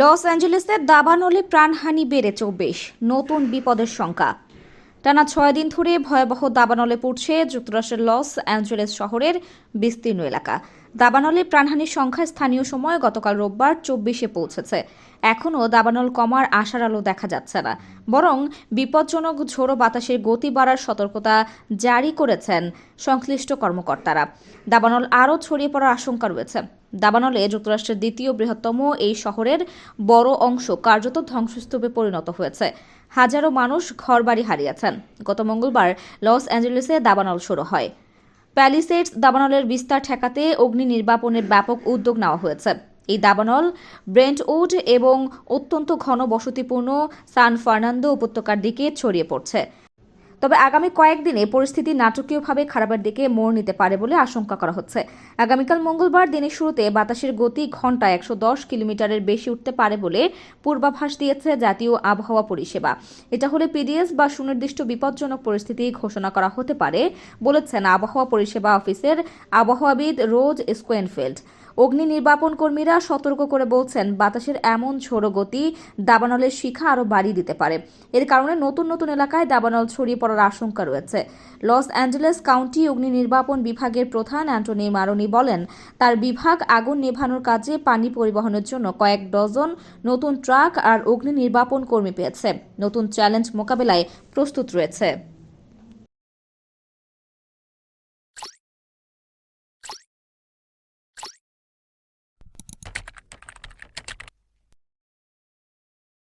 Loss অ্যাঞ্জেলেসের দাবানলে প্রাণহানি বেড়ে চব্বিশ। নতুন বিপদের শঙ্কা। টানা ছয় দিন ধরে ভয়াবহ দাবানলে পড়ছে যুক্তরাষ্ট্রের লস অ্যাঞ্জেলেস শহরের বিস্তীর্ণ এলাকা। দাবানলে প্রাণহানির সংখ্যা স্থানীয় সময় গতকাল রোববার চব্বিশে পৌঁছেছে। এখনও দাবানল কমার আশার আলো দেখা যাচ্ছে না। বরং বিপজ্জনক ঝোড়ো বাতাসের গতি বাড়ার সতর্কতা জারি করেছেন সংশ্লিষ্ট কর্মকর্তারা। দাবানল আরও ছড়িয়ে পড়ার আশঙ্কা রয়েছে। দাবানলে যুক্তরাষ্ট্রের দ্বিতীয় বৃহত্তম এই শহরের বড় অংশ কার্যত ধ্বংসস্তূপে পরিণত হয়েছে। হাজারো মানুষ ঘরবাড়ি হারিয়েছেন। গত মঙ্গলবার লস অ্যাঞ্জেলেসে দাবানল শুরু হয়। প্যালিসেডস দাবানলের বিস্তার ঠেকাতে অগ্নি নির্বাপনের ব্যাপক উদ্যোগ নেওয়া হয়েছে। এই দাবানল ব্রেন্টউড এবং অত্যন্ত ঘন বসতিপূর্ণ সান ফার্নান্দো উপত্যকার দিকে ছড়িয়ে পড়ছে। তবে আগামী কয়েকদিনে পরিস্থিতি নাটকীয়ভাবে খারাপের দিকে মোড় নিতে পারে বলে আশঙ্কা করা হচ্ছে। আগামীকাল মঙ্গলবার দিনের শুরুতে বাতাসের গতি ঘন্টায় একশো দশ কিলোমিটারের বেশি উঠতে পারে বলে পূর্বাভাস দিয়েছে জাতীয় আবহাওয়া পরিষেবা। এটা হলে পিডিএস বা সুনির্দিষ্ট বিপজ্জনক পরিস্থিতি ঘোষণা করা হতে পারে বলেছেন আবহাওয়া পরিষেবা অফিসের আবহাওয়াবিদ রোজ স্কোয়েনফিল্ড। অগ্নি নির্বাপন কর্মীরা সতর্ক করে বলছেন, বাতাসের এমন ঝোড়ো গতি দাবানলের শিখা আরও বাড়িয়ে দিতে পারে। এর কারণে নতুন নতুন এলাকায় দাবানল ছড়িয়ে পড়ার আশঙ্কা রয়েছে। লস অ্যাঞ্জেলেস কাউন্টি অগ্নি নির্বাপন বিভাগের প্রধান অ্যান্টনি মারনি বলেন, তার বিভাগ আগুন নেভানোর কাজে পানি পরিবহনের জন্য কয়েক ডজন নতুন ট্রাক আর অগ্নি নির্বাপন কর্মী পেয়েছে। নতুন চ্যালেঞ্জ মোকাবেলায় প্রস্তুত রয়েছে।